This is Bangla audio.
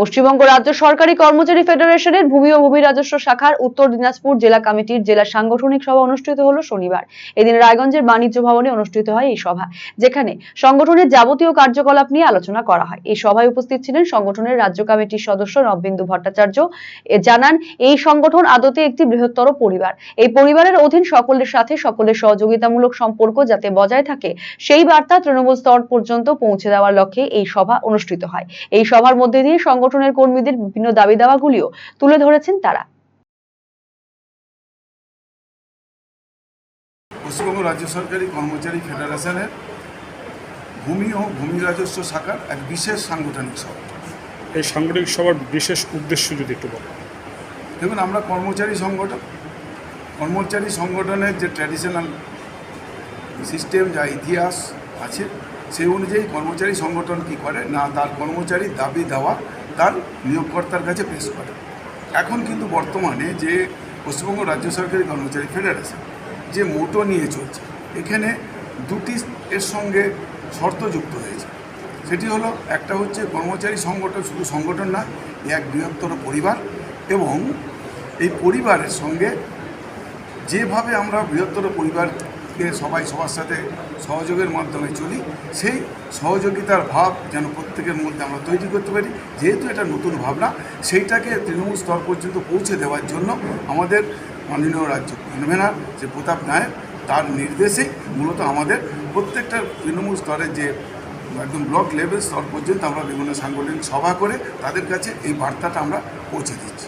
পশ্চিমবঙ্গ রাজ্য সরকারি কর্মচারী ফেডারেশনের ভূমি ও ভূমি রাজস্ব শাখার উত্তর দিনাজপুর জেলা কমিটির জেলা সাংগঠনিক সভা অনুষ্ঠিত হলো শনিবার। এদিন রায়গঞ্জের বাণিজ্য ভবনে অনুষ্ঠিত হয় এই সভা, যেখানে সংগঠনের যাবতীয় কার্যকলাপ নিয়ে আলোচনা করা হয়। এই সভায় উপস্থিত ছিলেন সংগঠনের রাজ্য কমিটির সদস্য নববিন্দু ভট্টাচার্য। জানান, এই সংগঠন আদতে একটি বৃহত্তর পরিবার। এই পরিবারের অধীন সকলের সাথে সকলের সহযোগিতামূলক সম্পর্ক যাতে বজায় থাকে, সেই বার্তা তৃণমূল স্তর পর্যন্ত পৌঁছে দেওয়ার লক্ষ্যে এই সভা অনুষ্ঠিত হয়। এই সভার মধ্যে দিয়ে সংগঠনের কর্মীদের বিভিন্ন দাবি দাওয়াগুলিও তুলে ধরেছেন তারা। পশ্চিমবঙ্গ রাজ্য সরকারি কর্মচারী ফেডারেশনের ভূমি ও ভূমি রাজস্ব শাখার এক বিশেষ সাংগঠনিক সভা। এই সাংগঠনিক সভার বিশেষ উদ্দেশ্য যদি একটু বলেন। দেখুন আমরা কর্মচারী সংগঠন। কর্মচারী সংগঠনের যে ট্র্যাডিশনাল সিস্টেম যা ইতিহাস আছে সেই অনুযায়ী কর্মচারী সংগঠন কি করে? না তার কর্মচারী দাবি দেওয়া তার নিয়োগকর্তার কাছে পেশ করে। এখন কিন্তু বর্তমানে যে পশ্চিমবঙ্গ রাজ্য সরকারি কর্মচারী ফেডারেশন, যে মোটো নিয়ে চলছে, এখানে দুটি এর সঙ্গে শর্ত যুক্ত হয়েছে। সেটি হলো, একটা হচ্ছে কর্মচারী সংগঠন শুধু সংগঠন না এক বৃহত্তর পরিবার এবং এই পরিবারের সঙ্গে যেভাবে আমরা বৃহত্তর পরিবারকে সবাই সবার সাথে সহযোগের মাধ্যমে চলি। সেই সহযোগিতার ভাব যেন প্রত্যেকের মধ্যে আমরা তৈরি করতে পারি। যেহেতু এটা নতুন ভাবনা, সেইটাকে তৃণমূল স্তর পর্যন্ত পৌঁছে দেওয়ার জন্য আমাদের মাননীয় রাজ্য কনভেনার যে প্রতাপ নায়ক, তার নির্দেশেই মূলত আমাদের প্রত্যেকটা তৃণমূল স্তরের যে একদম ব্লক লেভেল স্তর পর্যন্ত আমরা বিভিন্ন সাংগঠনিক সভা করে তাদের কাছে এই বার্তাটা আমরা পৌঁছে দিচ্ছি।